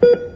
Beep.